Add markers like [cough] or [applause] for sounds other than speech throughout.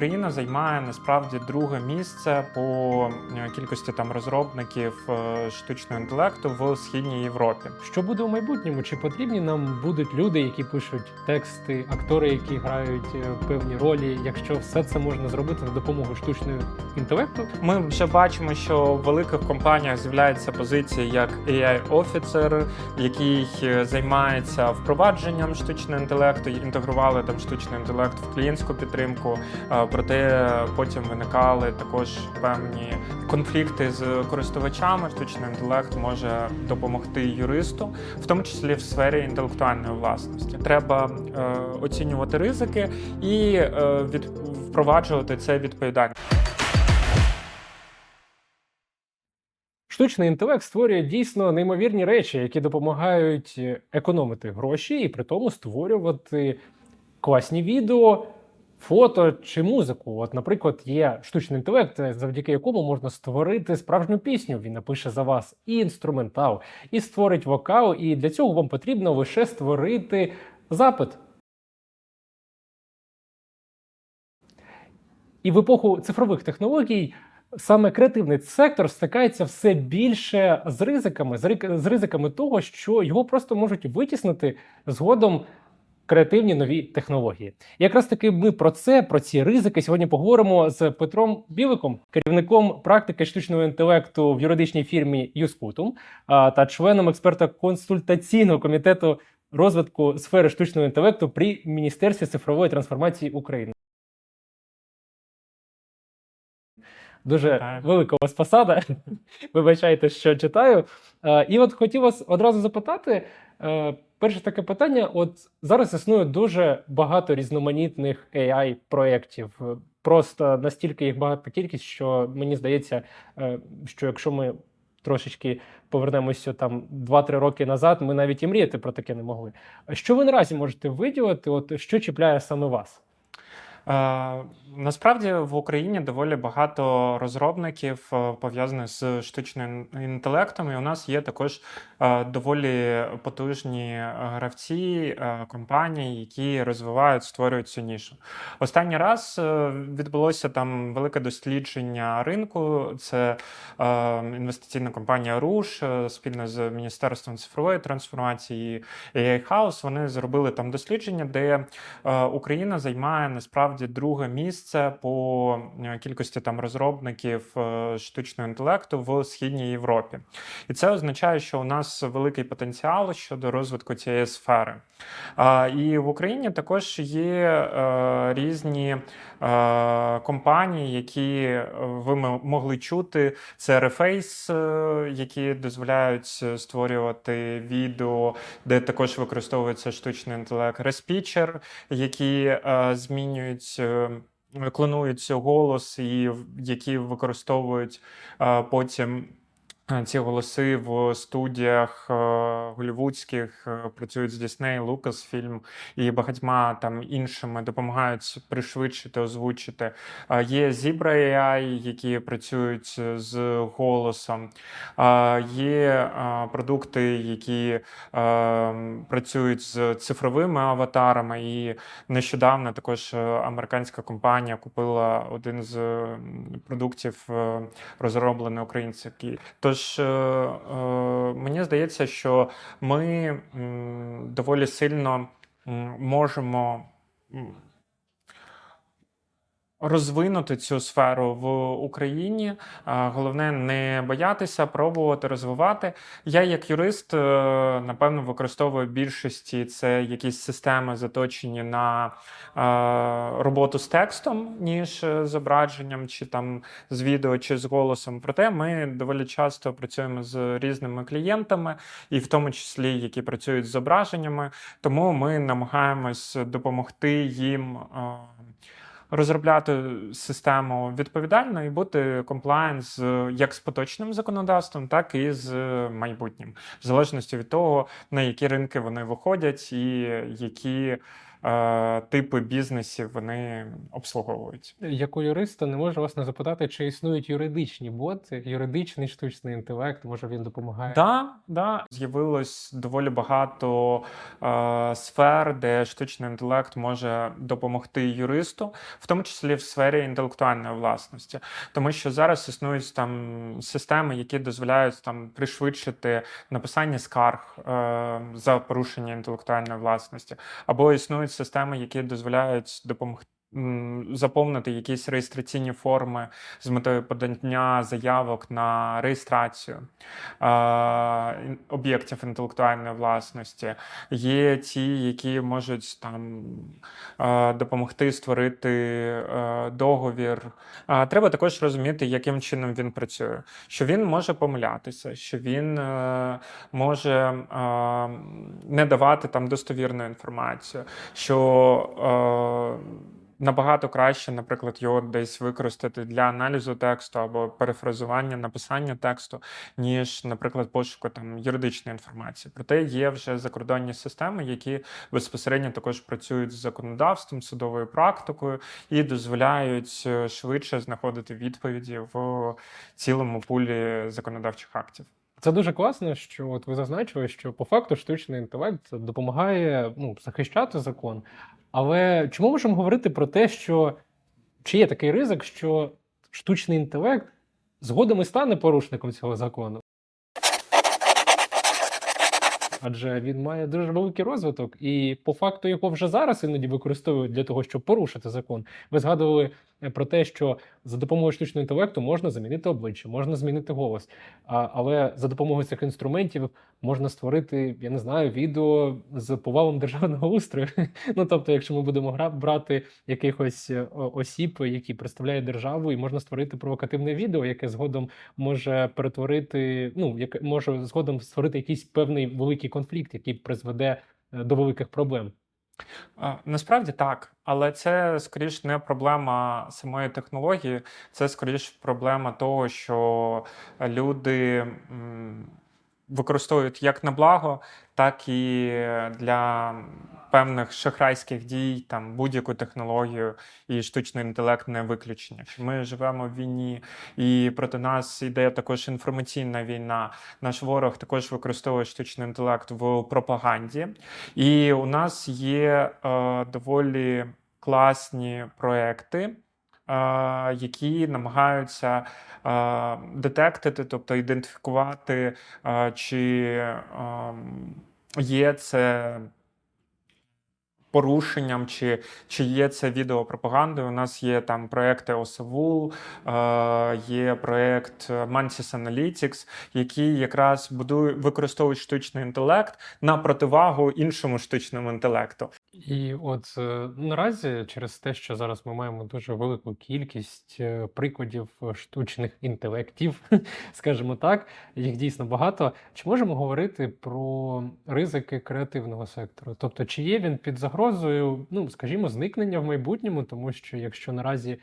Україна займає насправді друге місце по е, кількості там розробників е, штучного інтелекту в східній Європі. Що буде у майбутньому? Чи потрібні нам будуть люди, які пишуть тексти, актори, які грають е, певні ролі, якщо все це можна зробити за допомогою штучного інтелекту? Ми вже бачимо, що в великих компаніях з'являються позиції як AI-офіцер, який е, займається впровадженням штучного інтелекту, інтегрували там штучний інтелект в клієнтську підтримку. Проте потім виникали також певні конфлікти з користувачами. Штучний інтелект може допомогти юристу, в тому числі в сфері інтелектуальної власності. Треба е, оцінювати ризики і е, від впроваджувати це відповідально. Штучний інтелект створює дійсно неймовірні речі, які допомагають е, економити гроші і при тому створювати класні відео, фото чи музику. От, наприклад, є штучний інтелект, е, завдяки якому можна створити справжню пісню. Він напише за вас і інструментал, і створить вокал. І для цього вам потрібно лише створити запит. І в епоху цифрових технологій саме креативний сектор стикається все більше з ризиками, з ризиками того, що його просто можуть витіснити згодом креативні нові технології. Якраз таки ми про це, про ці ризики сьогодні поговоримо з Петром Біликом, керівником практики штучного інтелекту в юридичній фірмі Юскутум та членом експерта консультаційного комітету розвитку сфери штучного інтелекту при Міністерстві цифрової трансформації України. Дуже Так. велика у вас посада. [laughs] Вибачайте, що читаю. Е, І от хотів вас одразу запитати. Перше таке питання: от зараз існує дуже багато різноманітних ai проєктів Просто настільки їх багата кількість, що мені здається, е, що якщо ми трошечки повернемося там 2-3 роки назад, ми навіть і мріяти про таке не могли. Що ви наразі можете виділити? От що чіпляє саме вас? Е, Насправді в Україні доволі багато розробників е, пов'язаних з штучним інтелектом, і у нас є також е, доволі потужні гравці, компанії, які розвивають, створюють цю нішу. Останній раз відбулося там велике дослідження ринку. Це інвестиційна компанія Руш спільно з Міністерством цифрової трансформації AI House. Вони зробили там дослідження, де Україна займає насправді друге місце по е, кількості там розробників е, штучного інтелекту в східній Європі, і це означає, що у нас великий потенціал щодо розвитку цієї сфери. І в Україні також є е, різні компанії, які ви могли чути. Це Reface, які дозволяють створювати відео, де також використовується штучний інтелект. Respitcher, які змінюють. Е, Клонують голос, і які використовують потім [clears throat] ці голоси в студіях е, голівудських, е, працюють з Disney, Lucasfilm і багатьма там іншими допомагають пришвидшити, озвучити. Е, Є Zebra AI, які працюють з голосом. Є продукти, які працюють з цифровими аватарами. І нещодавно також американська компанія купила один з продуктів, розроблений український. Тож е, е, мені здається, що ми доволі сильно можемо. Розвинути цю сферу в Україні, головне не боятися, пробувати розвивати. Я, як юрист, е, напевно, використовую більшості це якісь системи заточені на е, роботу з текстом, ніж е, зображенням, чи там з відео, чи з голосом. Проте ми доволі часто працюємо з різними клієнтами, і в тому числі які працюють з зображеннями. Тому ми намагаємось допомогти їм. Е, Розробляти систему відповідально і бути комплаєнс як з поточним законодавством, так і з майбутнім, в залежності від того, на які ринки вони виходять і які е, типи бізнесів вони обслуговують. Як у юриста не можу вас не запитати, чи існують юридичні боти, юридичний штучний інтелект, може він допомагає. Да, да, з'явилось доволі багато е, сфер, де штучний інтелект може допомогти юристу, в тому числі в сфері інтелектуальної власності, тому що зараз існують там системи, які дозволяють там пришвидшити написання скарг е, за порушення інтелектуальної власності, або існують системи, які дозволяють допомогти. Заповнити якісь реєстраційні форми з метою подання заявок на реєстрацію е, об'єктів інтелектуальної власності. Є ті, які можуть там е, допомогти створити е, договір. Е, Треба також розуміти, яким чином він працює. Що він може помилятися, що він е, може е, не давати там достовірну інформацію, що е, Набагато краще, наприклад, його десь використати для аналізу тексту або перефразування, написання тексту, ніж, наприклад, пошуку там юридичної інформації. Проте є вже закордонні системи, які безпосередньо також працюють з законодавством, судовою практикою і дозволяють е, швидше знаходити відповіді в цілому пулі законодавчих актів. Це дуже класно, що от ви зазначили, що по факту штучний інтелект допомагає ну, захищати закон. Але чому можемо говорити про те, що чи є такий ризик, що штучний інтелект згодом і стане порушником цього закону? Адже він має дуже великий розвиток, і по факту його вже зараз іноді використовують для того, щоб порушити закон. Ви згадували е, про те, що за допомогою штучного інтелекту можна замінити обличчя, можна змінити голос. А, але за допомогою цих інструментів можна створити, я не знаю, відео з повалом державного устрою. [laughs] Ну тобто, якщо ми будемо гра- брати якихось е, осіб, які представляють державу, і можна створити провокативне відео, яке згодом може перетворити, ну яке може згодом створити якийсь певний великий конфлікт, який призведе е, до великих проблем. Насправді так, але це скоріш не проблема самої технології, це скоріш проблема того, що люди використовують як на благо, так і для певних шахрайських дій, там будь-яку технологію, і штучний інтелект не виключення. Ми живемо в війні, і проти нас йде також інформаційна війна. Наш ворог також використовує штучний інтелект в пропаганді. І у нас є е, доволі класні проекти, е, які намагаються е, детектити, тобто ідентифікувати, е, чи е, є це. Порушенням, чи, чи є це відео пропагандою. У нас є там проекти Осавул, е, є проект Mansis Analytics, які якраз будують використовують штучний інтелект на противагу іншому штучному інтелекту. І от е, наразі, через те, що зараз ми маємо дуже велику кількість е, прикладів е, штучних інтелектів, [laughs] скажімо так, їх дійсно багато. Чи можемо говорити про ризики креативного сектору? Тобто, чи є він під загрозою, ну скажімо, зникнення в майбутньому, тому що якщо наразі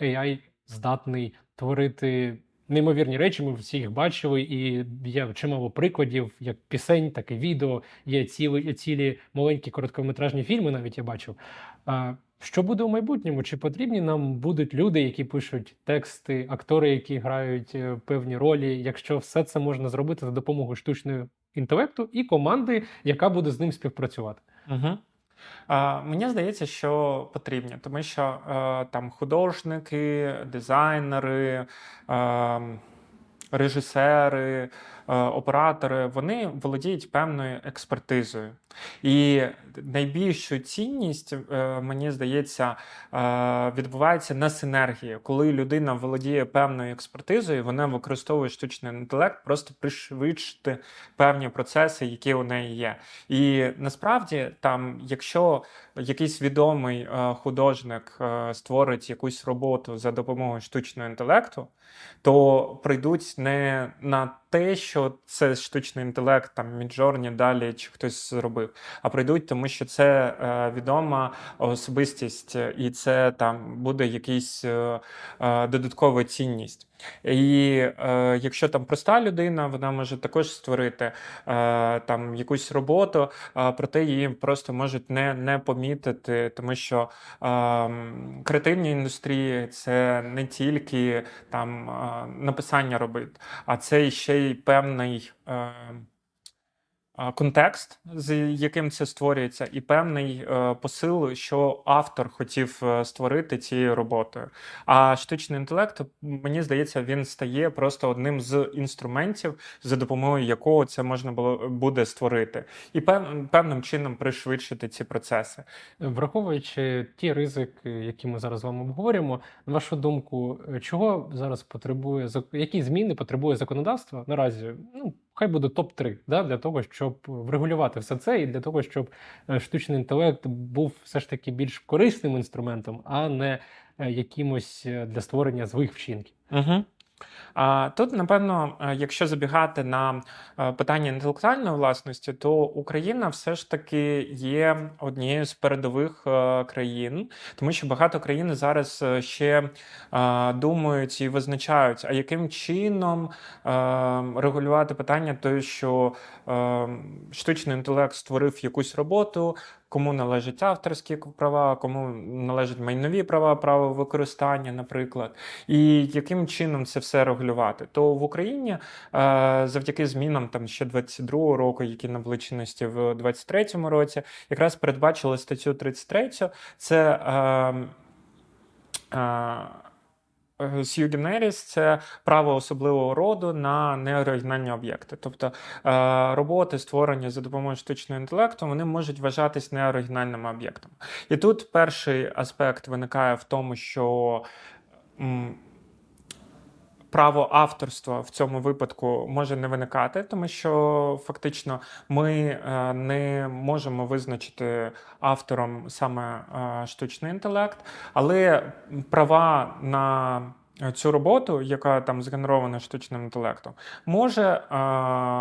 AI здатний творити. Неймовірні речі, ми всі їх бачили, і є чимало прикладів, як пісень, так і відео. Є цілі, цілі маленькі короткометражні фільми, навіть я бачив. А що буде у майбутньому? Чи потрібні нам будуть люди, які пишуть тексти, актори, які грають е, певні ролі, якщо все це можна зробити за допомогою штучного інтелекту і команди, яка буде з ним співпрацювати? Угу. Мені здається, що потрібні, тому що е, там художники, дизайнери, е, режисери, е, оператори вони володіють певною експертизою. І найбільшу цінність, е, мені здається, е, відбувається на синергії, коли людина володіє певною експертизою, вона використовує штучний інтелект, просто пришвидшити певні процеси, які у неї є. І насправді, там, якщо якийсь відомий художник створить якусь роботу за допомогою штучного інтелекту, то прийдуть не на те, що це штучний інтелект, там Міджорні далі чи хтось зробив, а прийдуть, тому що це е, відома особистість, і це там буде якийсь е, е, додаткова цінність. І е, якщо там проста людина, вона може також створити е, там якусь роботу, е, проте її просто можуть не, не помітити, тому що е, креативні індустрії це не тільки там е, написання робити, а це ще й певний. Е, Контекст, з яким це створюється, і певний е, посил, що автор хотів е, створити цією роботою. А штучний інтелект, мені здається, він стає просто одним з інструментів, за допомогою якого це можна було буде створити, і певним чином пришвидшити ці процеси. Враховуючи ті ризики, які ми зараз з вами обговорюємо, на вашу думку, е, чого зараз потребує які зміни потребує законодавство наразі? Ну хай буде топ 3 да, для того, щоб врегулювати все це, і для того, щоб е, штучний інтелект був все ж таки більш корисним інструментом, а не е, якимось е, для створення злих вчинків. Угу. Тут, напевно, е, якщо забігати на е, питання інтелектуальної власності, то Україна все ж таки є однією з передових е, країн, тому що багато країн зараз ще думають і визначають, а яким чином регулювати питання, того, що штучний інтелект створив якусь роботу. Кому належать авторські права, кому належать майнові права, право використання, наприклад, і яким чином це все регулювати? То в Україні е, завдяки змінам там ще 22-го року, які набули чинності в 23-му році, якраз передбачили статтю 33, це. Е, е, Sui generis – це право особливого роду на неоригінальні об'єкти. Тобто е, роботи, створені за допомогою штучного інтелекту, вони можуть вважатись неоригінальними об'єктами. І тут перший аспект виникає в тому, що право авторства в цьому випадку може не виникати, тому що фактично ми е, не можемо визначити автором саме е, штучний інтелект, але права на цю роботу, яка там згенерована штучним інтелектом, може е,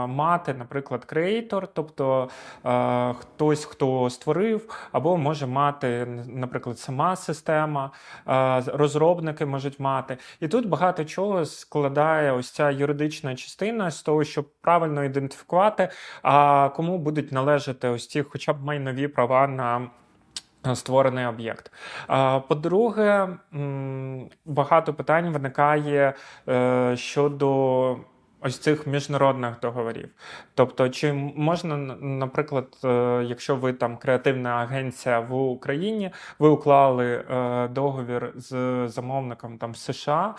мати, наприклад, креатор, тобто е, хтось, хто створив, або може мати, наприклад, сама система, е, розробники можуть мати. І тут багато чого складає ось ця юридична частина з того, щоб правильно ідентифікувати, а кому будуть належати ось ці, хоча б майнові права на. Створений об'єкт. По-друге, багато питань виникає е, щодо ось цих міжнародних договорів. Тобто, чи можна, наприклад, е, якщо ви там креативна агенція в Україні, ви уклали е, договір з замовником там США,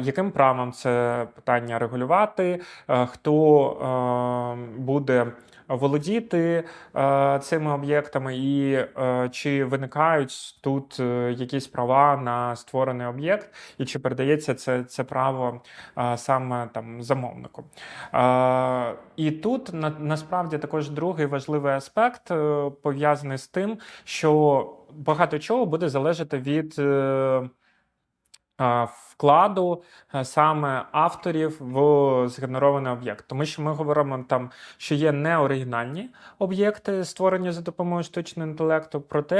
яким правом це питання регулювати, хто буде володіти е, цими об'єктами, і е, чи виникають тут е, якісь права на створений об'єкт, і чи передається це, це право саме там замовнику. І тут на, насправді також другий важливий аспект пов'язаний з тим, що багато чого буде залежати від. Вкладу е, саме авторів в згенерований об'єкт, тому що ми говоримо там, що є неоригінальні об'єкти, створені за допомогою штучного інтелекту. Проте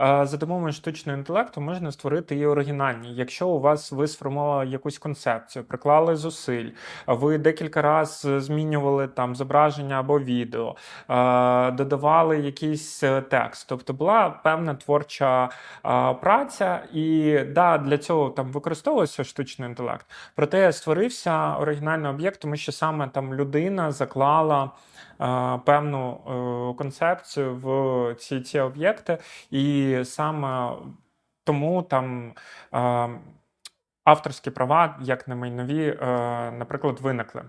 е, за допомогою штучного інтелекту можна створити і оригінальні. Якщо у вас ви сформували якусь концепцію, приклали зусиль, ви декілька разів змінювали там зображення або відео, е, додавали якийсь текст. Тобто була певна творча праця, і да, для цього там використовувався штучний інтелект. Проте створився оригінальний об'єкт, тому що саме там людина заклала е, певну е, концепцію в ці, ці об'єкти, і саме тому там. Е, Авторські права, як на майнові, е, наприклад, виникли.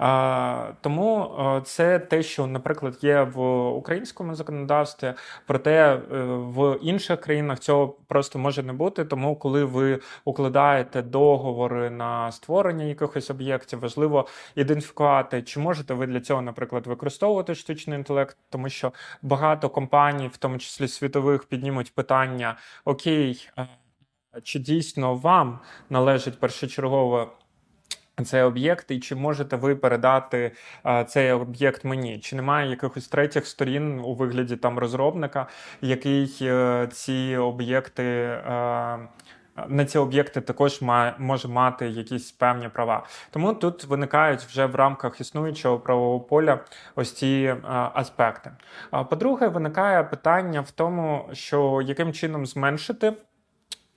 Е, Тому е, це те, що, наприклад, є в українському законодавстві, проте в інших країнах цього просто може не бути. Тому, коли ви укладаєте договори на створення якихось об'єктів, важливо ідентифікувати, чи можете ви для цього, наприклад, використовувати штучний інтелект, тому що багато компаній, в тому числі світових, піднімуть питання: Окей, чи дійсно вам належить першочергово цей об'єкт, і чи можете ви передати е, цей об'єкт мені? Чи немає якихось третіх сторін у вигляді там розробника, який е, ці об'єкти е, на ці об'єкти також має, може мати якісь певні права. Тому тут виникають вже в рамках існуючого правового поля ось ці е, аспекти. А по-друге, виникає питання в тому, що яким чином зменшити.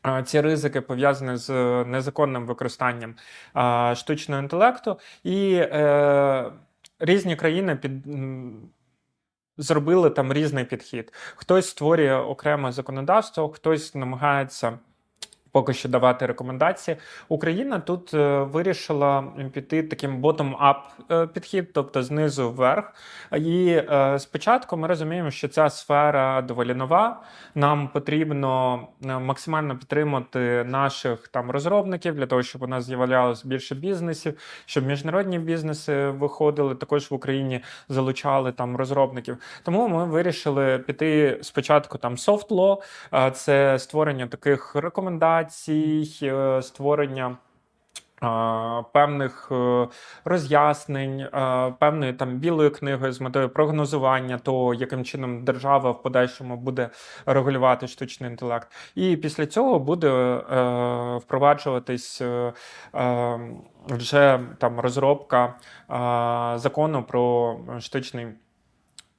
Е, Ці ризики пов'язані з незаконним використанням е, штучного інтелекту, і е, різні країни під, зробили там різний підхід. Хтось створює окреме законодавство, хтось намагається поки що давати рекомендації. Україна тут е, вирішила піти таким bottom-up е, підхід, тобто знизу вверх. І е, спочатку ми розуміємо, що ця сфера доволі нова. Нам потрібно максимально підтримати наших там розробників для того, щоб у нас з'являлось більше бізнесів, щоб міжнародні бізнеси виходили, також в Україні залучали там розробників. Тому ми вирішили піти спочатку там soft law, Це створення таких рекомендацій, е, створення. Певних е, роз'яснень, е, певної там білої книги з метою прогнозування того, яким чином держава в подальшому буде регулювати штучний інтелект, і після цього буде е, впроваджуватись е, вже там розробка е, закону про штучний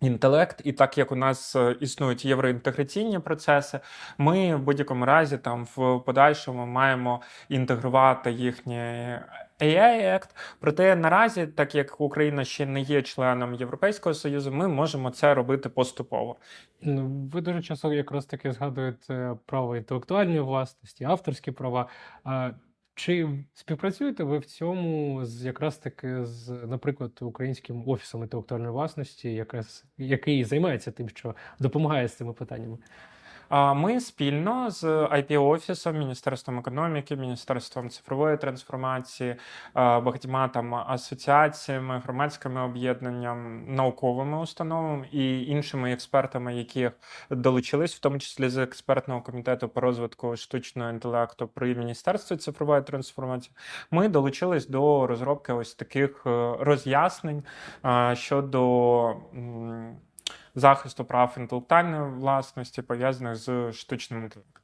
інтелект, і так як у нас е, існують євроінтеграційні процеси, ми в будь-якому разі там в подальшому маємо інтегрувати їхній AI Act. Проте наразі, так як Україна ще не є членом Європейського союзу, ми можемо це робити поступово. Ну, Ви дуже часто якраз таки згадуєте право інтелектуальної власності, авторські права. Чи співпрацюєте ви в цьому з якраз таки з, наприклад, українським офісом інтелектуальної власності, якраз який займається тим, що допомагає з цими питаннями? Ми спільно з IP офісом, Міністерством економіки, Міністерством цифрової трансформації, багатьма там асоціаціями, громадськими об'єднаннями, науковими установами і іншими експертами, які долучились, в тому числі з експертного комітету по розвитку штучного інтелекту при Міністерстві цифрової трансформації. Ми долучились до розробки ось таких е, роз'яснень щодо. Захисту прав інтелектуальної власності, пов'язаних з штучним інтелектом.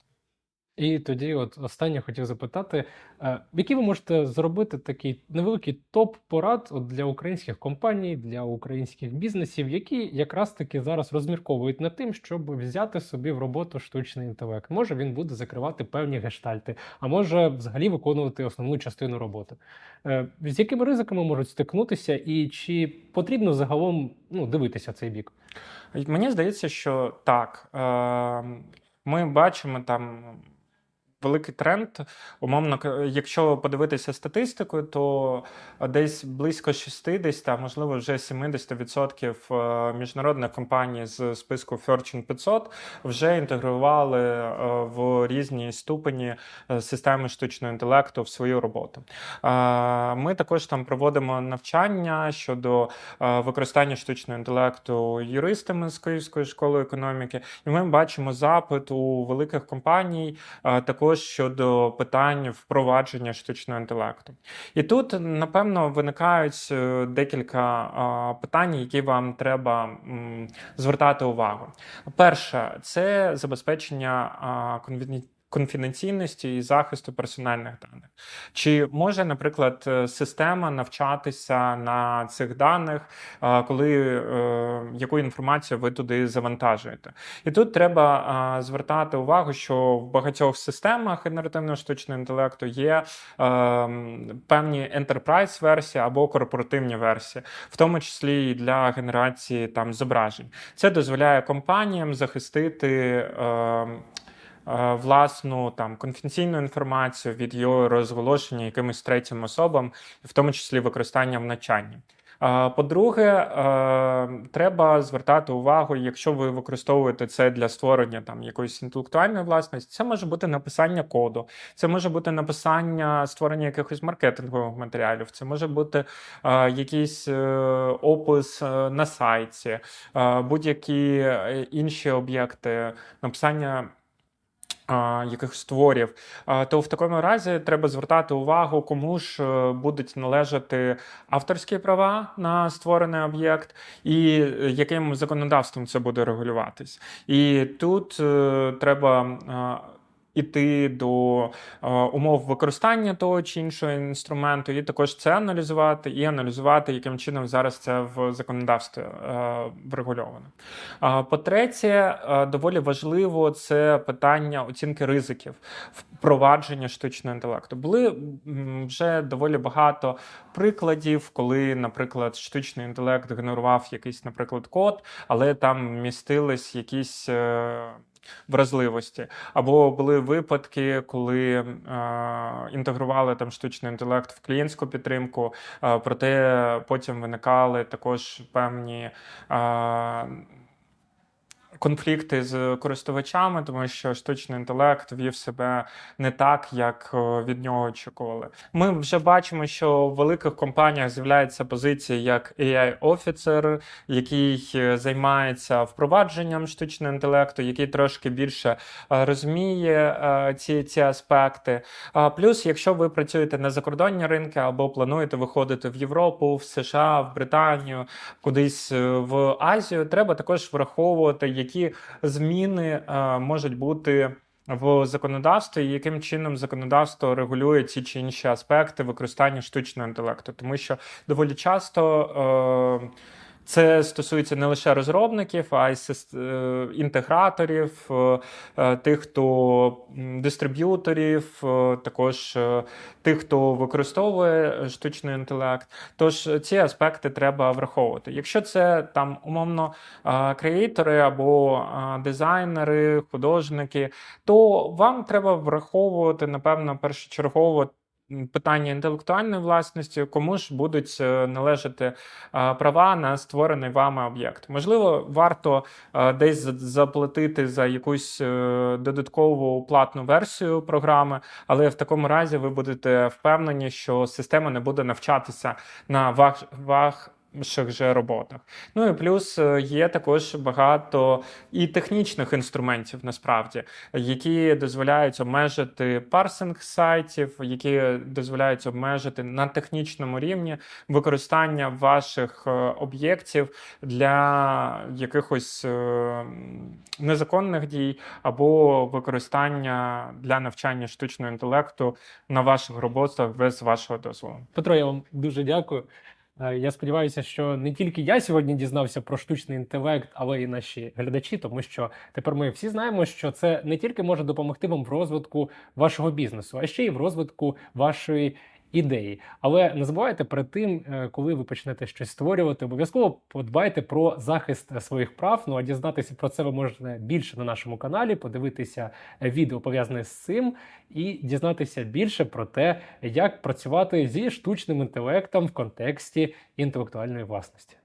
І тоді, от останнє хотів запитати, е, які ви можете зробити такий невеликий топ порад от для українських компаній, для українських бізнесів, які якраз таки зараз розмірковують над тим, щоб взяти собі в роботу штучний інтелект. Може він буде закривати певні гештальти, а може взагалі виконувати основну частину роботи. Е, З якими ризиками можуть стикнутися, і чи потрібно загалом ну, дивитися цей бік? Мені здається, що так. Е, Ми бачимо там. Великий тренд, умовно, якщо подивитися статистику, то десь близько 60, а можливо вже 70% е, міжнародних компаній з списку Fortune 500 вже інтегрували е, в різні ступені е, системи штучного інтелекту в свою роботу. Ми також там проводимо навчання щодо використання штучного інтелекту юристами з Київської школи економіки, і ми бачимо запит у великих компаній е, також щодо питань впровадження штучного інтелекту. І тут, напевно, виникають е, декілька питань, які вам треба звертати увагу. Перше, це забезпечення конвідні- конфіденційності і захисту персональних даних. Чи може, наприклад, е, система навчатися на цих даних, е, коли е, яку інформацію ви туди завантажуєте? І тут треба звертати увагу, що в багатьох системах генеративного штучного інтелекту є певні enterprise версії або корпоративні версії, в тому числі і для генерації там зображень. Це дозволяє компаніям захистити. Власну там конфіденційну інформацію від його розголошення якимось третім особам, в тому числі використання в навчанні. Е, По-друге, е, треба звертати увагу, якщо ви використовуєте це для створення там якоїсь інтелектуальної власності, це може бути написання коду, це може бути написання створення якихось маркетингових матеріалів, це може бути е, якийсь е, опис е, на сайті, е, будь-які е, інші об'єкти, написання якихось творів, то в такому разі треба звертати увагу, кому ж е, будуть належати авторські права на створений об'єкт, і е, яким законодавством це буде регулюватись. І тут е, треба. Іти до е, умов використання того чи іншого інструменту, і також це аналізувати, і аналізувати, яким чином зараз це в законодавстві е, врегульовано. А, По-третє, е, доволі важливо це питання оцінки ризиків впровадження штучного інтелекту. Були вже доволі багато прикладів, коли, наприклад, штучний інтелект генерував якийсь, наприклад, код, але там містились якісь. е, Вразливості. Або були випадки, коли е, інтегрували там штучний інтелект в клієнтську підтримку, е, проте потім виникали також певні е, конфлікти з користувачами, тому що штучний інтелект вів себе не так, як е, від нього очікували. Ми вже бачимо, що в великих компаніях з'являється позиція як ai офіцер який е, займається впровадженням штучного інтелекту, який трошки більше е, розуміє ці, ці аспекти. Плюс, якщо ви працюєте на закордонні ринки або плануєте виходити в Європу, в США, в Британію, кудись в Азію, треба також враховувати, які зміни е, можуть бути. В законодавстві, і яким чином законодавство регулює ті чи інші аспекти використання штучного інтелекту, тому що доволі часто е, це стосується не лише розробників, а й е, інтеграторів, е, е, тих, хто дистриб'юторів, також тих, хто використовує штучний інтелект. Тож ці аспекти треба враховувати. Якщо це там умовно креатори або дизайнери, художники, то вам треба враховувати, напевно, першочергово. Питання інтелектуальної власності, кому ж будуть е, належати е, права на створений вами об'єкт. Можливо, варто е, десь заплатити за якусь додаткову платну версію програми, але в такому разі ви будете впевнені, що система не буде навчатися на ваш, ваших же роботах. Ну і плюс е, є також багато і технічних інструментів насправді, які дозволяють обмежити парсинг сайтів, які дозволяють обмежити на технічному рівні використання ваших е, об'єктів для якихось е, незаконних дій або використання для навчання штучного інтелекту на ваших роботах без вашого дозволу. Петро, я вам дуже дякую. Е, Я сподіваюся, що не тільки я сьогодні дізнався про штучний інтелект, але й наші глядачі, тому що тепер ми всі знаємо, що це не тільки може допомогти вам в розвитку вашого бізнесу, а ще й в розвитку вашої ідеї. Але не забувайте перед тим, е, коли ви почнете щось створювати, обов'язково подбайте про захист е, своїх прав. Ну а дізнатися про це ви можете більше на нашому каналі, подивитися е, відео пов'язане з цим і дізнатися більше про те, як працювати зі штучним інтелектом в контексті інтелектуальної власності.